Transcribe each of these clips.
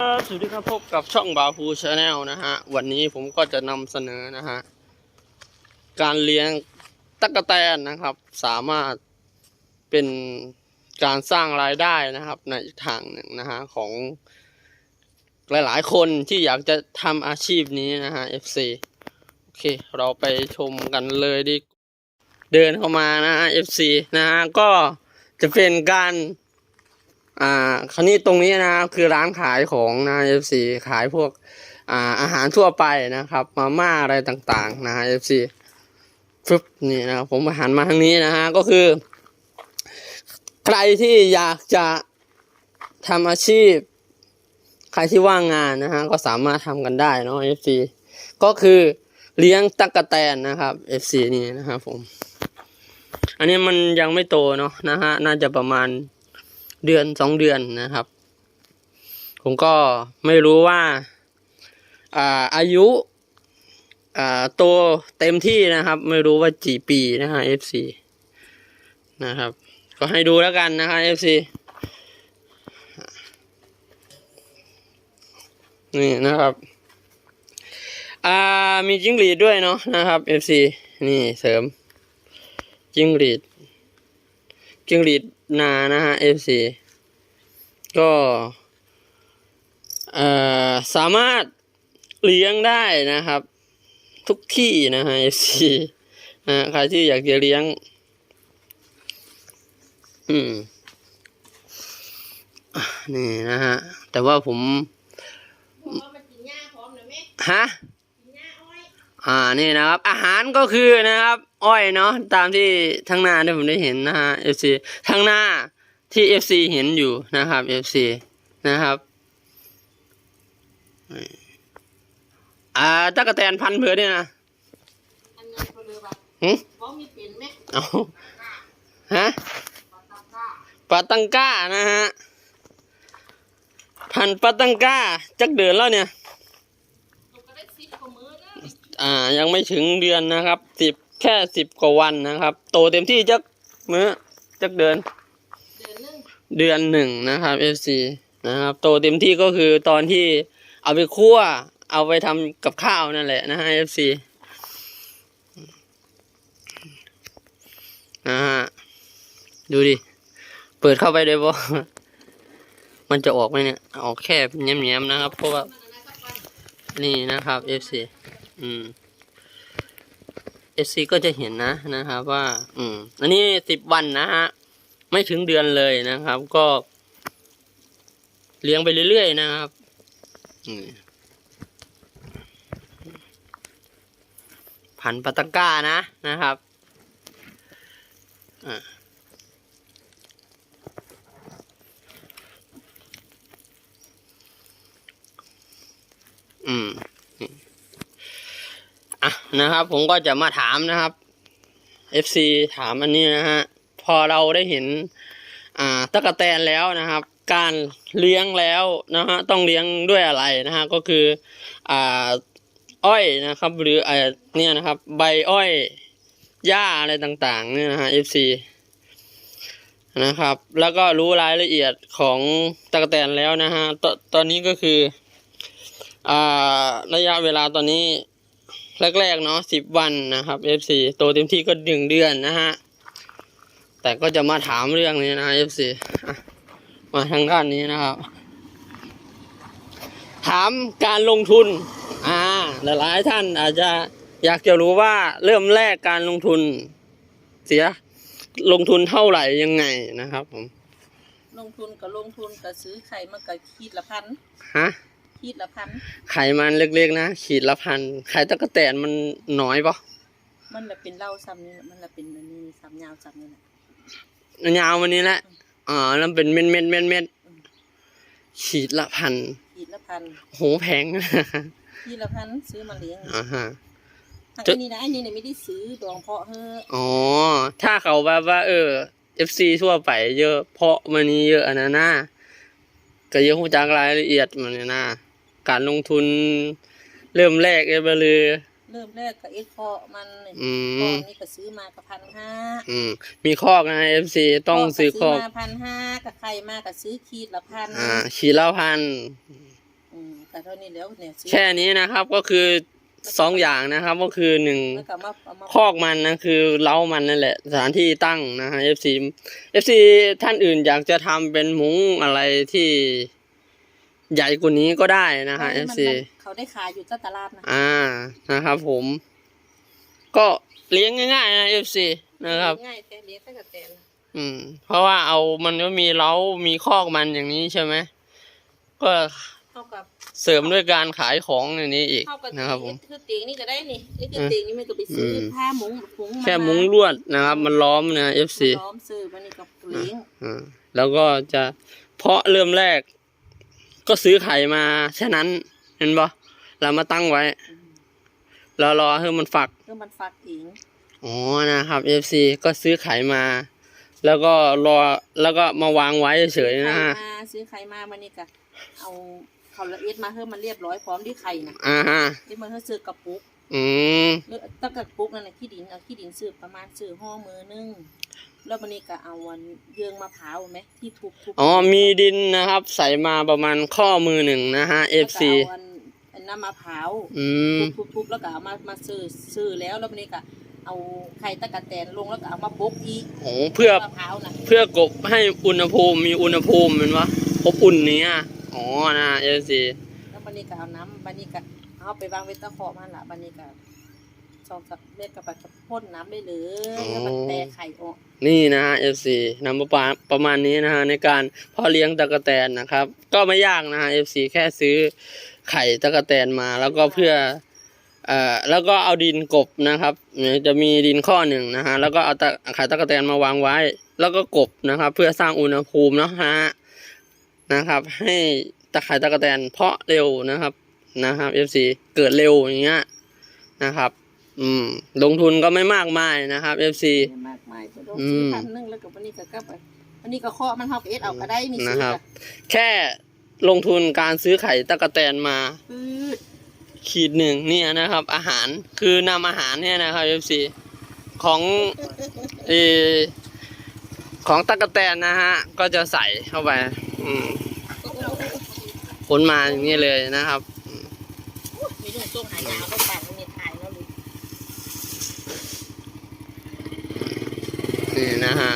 สวัสดีครับพบกับช่องบาฟูชาแนลนะฮะ วันนี้ผมก็จะนำเสนอนะฮะ การเลี้ยงตั๊กแตนนะครับ สามารถเป็นการสร้างรายได้นะครับ ในทางหนึ่งนะฮะ ของหลายๆ คนที่อยากจะทำอาชีพนี้นะฮะ FC โอเค เราไปชมกันเลยดิเดินเข้ามานะฮะ FC นะฮะ ก็จะเป็นการ อ่าคราวนี้ตรงนี้นะครับคือร้านขายของนะ FC ขายพวกอ่าอาหารทั่วไปนะครับ มาม่าอะไรต่างๆนะ FC ฟึบนี่นะครับผมหันมาทางนี้นะฮะก็คือ ใครที่อยากจะทำอาชีพ ใครที่ว่างงานนะฮะก็สามารถทำกันได้เนาะ FC ก็คือเลี้ยงตั๊กแตนนะครับ FC นี่นะครับผม อันนี้มันยังไม่โตเนาะนะฮะ น่าจะประมาณ เดือนสองเดือนนะครับ ผมก็ไม่รู้ว่าอ่าอายุอ่าโตเต็มที่นะครับ ไม่รู้ว่ากี่ปีนะฮะ FC นะครับ ก็ให้ดูแล้วกันนะครับ FC นี่นะครับอ่ามีจิ้งหรีดด้วยเนาะนะครับ FC นี่เสริมจิ้งหรีดจิ้งหรีด นานะฮะ FC ก็เอ่อสามารถเลี้ยงได้นะครับ ทุกที่นะฮะ FC นะฮะใครที่อยากจะเลี้ยง อืมอะนี่นะฮะ แต่ว่าผมบอกว่ามันกินหญ้าพร้อมเลยไหมฮะกินหญ้าอ้อยอ่านี่นะครับ อาหารก็คือนะครับ อ้อยเนาะตามที่ทั้งหน้าที่ผมได้เห็นนะฮะ FC ทั้งหน้าที่ FC เห็นอยู่นะครับ FC นะครับอ่าตะกะแตนพันธุ์เผือเนี่ยนะอันนั้นก็เลยว่าหึเพราะมีเป็นไหมเอาฮะปลาตาก้าปาตังก้านะฮะพันธุ์ปาตังก้าจักเดือนแล้วเนี่ยเราก็ได้ซิปกว่ามือนะอ่ายังไม่ถึงเดือนนะครับสิบ แค่สิบกว่าวันนะครับ โตเต็มที่จักมื้อจักเดือน เดือนหนึ่งนะครับ FC นะครับ โตเต็มที่ก็คือตอนที่เอาไปคั่ว เอาไปทำกับข้าวนั่นแหละนะฮะ FC นะฮะดูดิ เปิดเข้าไปเลยบ่มันจะออกไหมเนี่ย ออกแค่แง้มๆนะครับ เพราะว่า นี่นะครับ FC อืม อซีก็จะเห็นนะนะครับว่า อืม อันนี้สิบวันนะฮะไม่ถึงเดือนเลยนะครับ ก็ เลี้ยงไปเรื่อยๆนะครับผันปาตังก้านะนะครับอ่าอืม อะ นะครับ ผมก็จะมาถามนะครับ FC ถามอันนี้นะฮะพอเราได้เห็น อ่าตะกะแตนแล้วนะครับ การเลี้ยงแล้วนะฮะต้องเลี้ยงด้วยอะไรนะฮะก็คืออ่าอ้อยนะครับ หรืออ่าเนี่ยนะครับ ใบอ้อยหญ้าอะไรต่างๆ เนี่ยนะฮะ FC นะครับ แล้วก็รู้รายละเอียดของตะกะแตนแล้วนะฮะตตอนนี้ก็คือ อ่า ระยะเวลาตอนนี้ แรกๆเนาะสิบวันนะครับ FC โตเต็มที่ก็หนึ่งเดือนนะฮะ แต่ก็จะมาถามเรื่องนี้นะ FC อะมาทางด้านนี้นะครับ ถามการลงทุน อ่า หลายๆท่านอาจจะอยากจะรู้ว่าเริ่มแรกการลงทุน เสียลงทุนเท่าไหร่ยังไงนะครับผม ลงทุนกับลงทุนกับซื้อไข่มันกับขีดละพัน ฮะ ขีดละพันไขมันเล็กๆนะขีดละพันไข่ตะกะแตนมันน้อยปะมันละเป็นเหล้าซ้ำนี่น่ะมันละเป็นอันนี้ซ้ำยาวซ้ำนี่แหละยาววันนี้แหละอ่าแล้วเป็นเม็ดเม็ดเม็ดเม็ดขีดละพันขีดละพันโหแพงขีดละพันซื้อมาเลี้ยงอ่าฮะอันจะนี้นะอันนี้เนี่ยไม่ได้ซื้อดองเพาะเฮ้ออ๋อถ้าเขาแบบว่า เออ FC ทั่วไปเยอะเพราะมันนี้เยอะอันนั้นนะก็เยอะหูจักรายละเอียดมันเนี่ยนะ การลงทุน เริ่มแรกเอยบลือ เริ่มแรกกับเอ็กเพาะมันนี่อืเพาะมนี่ก็ซื้อมากับพันห้าอืมมีคอกนะ FC ต้องซื้อคอก มาพันห้ากับไข่มากับซื้อขีดละพันอ่าขีดละพันแต่เท่านี้แล้วเนี่ยซื้อแค่นี้นะครับก็คือสองอย่างนะครับ ก็คือหนึ่ง แล้วก็มาเอามาคอกมันนะคือเล้ามันนั่นแหละ สถานที่ตั้งนะฮะ FC FC ท่านอื่นอยากจะทำเป็นมุ้งอะไรที่ ใหญ่กว่านี้ก็ได้นะฮะมัน FC มันเขาได้ขายอยู่ที่ตลาดนะอ่านะครับผม ก็เลี้ยงง่ายๆนะ FC นะครับง่ายแต่เลี้ยงตั้งแต่แต่ละอืม เพราะว่าเอามันก็มีเล้ามีคอกมันอย่างนี้ใช่ไหมก็เท่ากับเสริมด้วยการขายของในนี้อีกเท่ากับนะครับผมคือเตียงนี่ก็ได้นี่นี่คือเตียงนี่ไม่ต้องไปซื้ออมผ้ามุ้งมุ้งาแค่มุ้งลวดนะครับ มันล้อมนะ FC ล้อมซื้อมันนี่กับเลี้ยงอ่าแล้วก็จะเพาะเริ่มแรก ก็ซื้อไข่มาแค่นั้น เห็นปะเรามาตั้งไว้แล้วรอให้มันฝักคือมันฟักเองอ๋อนะครับ FC ก็ซื้อไข่มา แล้วก็รอแล้วก็มาวางไว้เฉยๆนะฮะไข่มาซื้อไข่มามันนี่ก็เอาเขาละเอียดมาเพิ่มมันเรียบร้อยพร้อมที่ไข่นะอ่าฮะที่มันเขาซื้อกระปุก อืมหรือตั้งกระปุกนั่นนะขี้ดินเอาขี้ดินซื้อประมาณซื้อห่อมือนึงแล้วมันนี่ก็เอาวันเยืองมะพร้าวไหมที่ทุบทุบอ๋อมีดินนะครับ ใส่มาประมาณข้อมือหนึ่งนะฮะแล้วก็ FC เอาอันอันน้ำมะพร้าวอืมทุบๆๆแล้วก็เอามามาซื้อซื้อแล้วแล้วมันนี่ก็เอาไข่ตะกะแตนลงแล้วก็เอามาบกอีกโอ้เพื่อมะพร้าวนะเพื่อกบให้อุณหภูมิมีอุณหภูมิเป็นวะอบอุ่นเนี้ยอ๋อนะ FC แล้วมันนี่ก็เอาน้ำมันนี่ก็ เอาไปวางไว้ตะขอมันละมันนี่ก็สองสักเม็ดกับกับพ่นน้ำได้เลยแล้วมันแตกไข่ออก นี่นะฮะ FC นำประมาประมาณนี้นะฮะในการเพ่อเลี้ยงตะกะแตนนะครับ ก็ไม่ยากนะฮะ FC แค่ซื้อไข่ตะกะแตนมาแล้วก็เพื่อเอ่อแล้วก็เอาดินกบนะครับเนี่ยจะมีดินข้อหนึ่งนะฮะแล้วก็เอาตะไข่ตะกะแตนมาวางไว้ แล้วก็กบนะครับ เพื่อสร้างอุณหภูมิเนาะฮะนะครับ ให้ตะไคร่ตะกะแตนเพาะเร็วนะครับ นะครับ FC เกิดเร็วอย่างเงี้ยนะครับ อืม ลงทุนก็ไม่มากมายนะครับ FC ไม่มากมายก็ต้องอืซื้อมพันหนึงแล้วก็วันนี้ก็กลับไปวันนี้ก็เคาะมันเฮาก็เอ็ดเอาก็ได้มีซื้อนะครับก็แค่ลงทุนการซื้อไข่ตะกแตนมาปืดขีดหนึ่งเนี่ยนะครับ อาหารคือนำอาหารเนี่ยนะครับ FC ของเออของตะกแตนนะฮะ ก็จะใส่เข้าไป อืมผลมาอย่างนี้เลยนะครับ มีลุงต้งหายาวก็ปากมันมีถ่ายแล้วลูกนี่นะฮะ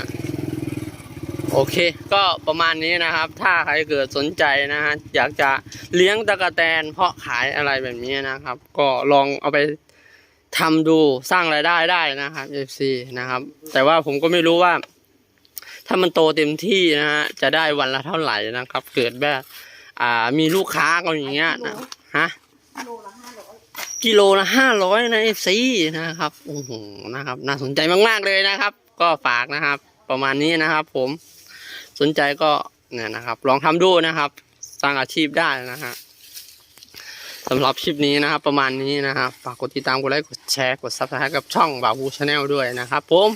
โอเค ก็ประมาณนี้นะครับ ถ้าใครเกิดสนใจนะฮะ อยากจะเลี้ยงตะกแตน เพาะขายอะไรแบบนี้นะครับ ก็ลองเอาไปทำดูสร้างรายได้ได้นะครับ FC นะครับ แต่ว่าผมก็ไม่รู้ว่า ถ้ามันโตเต็มที่นะฮะ จะได้วันละเท่าไหร่นะครับ เกิดแบบ อ่า มีลูกค้าก็อย่างเงี้ยนะฮะ กิโลละห้าร้อยนะเอฟซีนะครับโอ้โหนะครับ น่าสนใจมากๆเลยนะครับ ก็ฝากนะครับ ประมาณนี้นะครับ ผมสนใจก็เนี่ยนะครับ ลองทำดูนะครับ สร้างอาชีพได้นะฮะสำหรับคลิปนี้นะครับ ประมาณนี้นะครับฝากกดติดตามกดไลค์กดแชร์กดซับสไครต์กับช่องบาบูชาแนลด้วยนะครับ ผม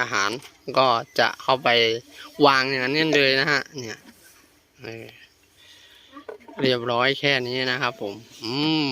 อาหารก็จะเข้าไปวางอย่างนั้นเลยนะฮะเนี่ยเรียบร้อยแค่นี้นะครับผม อืม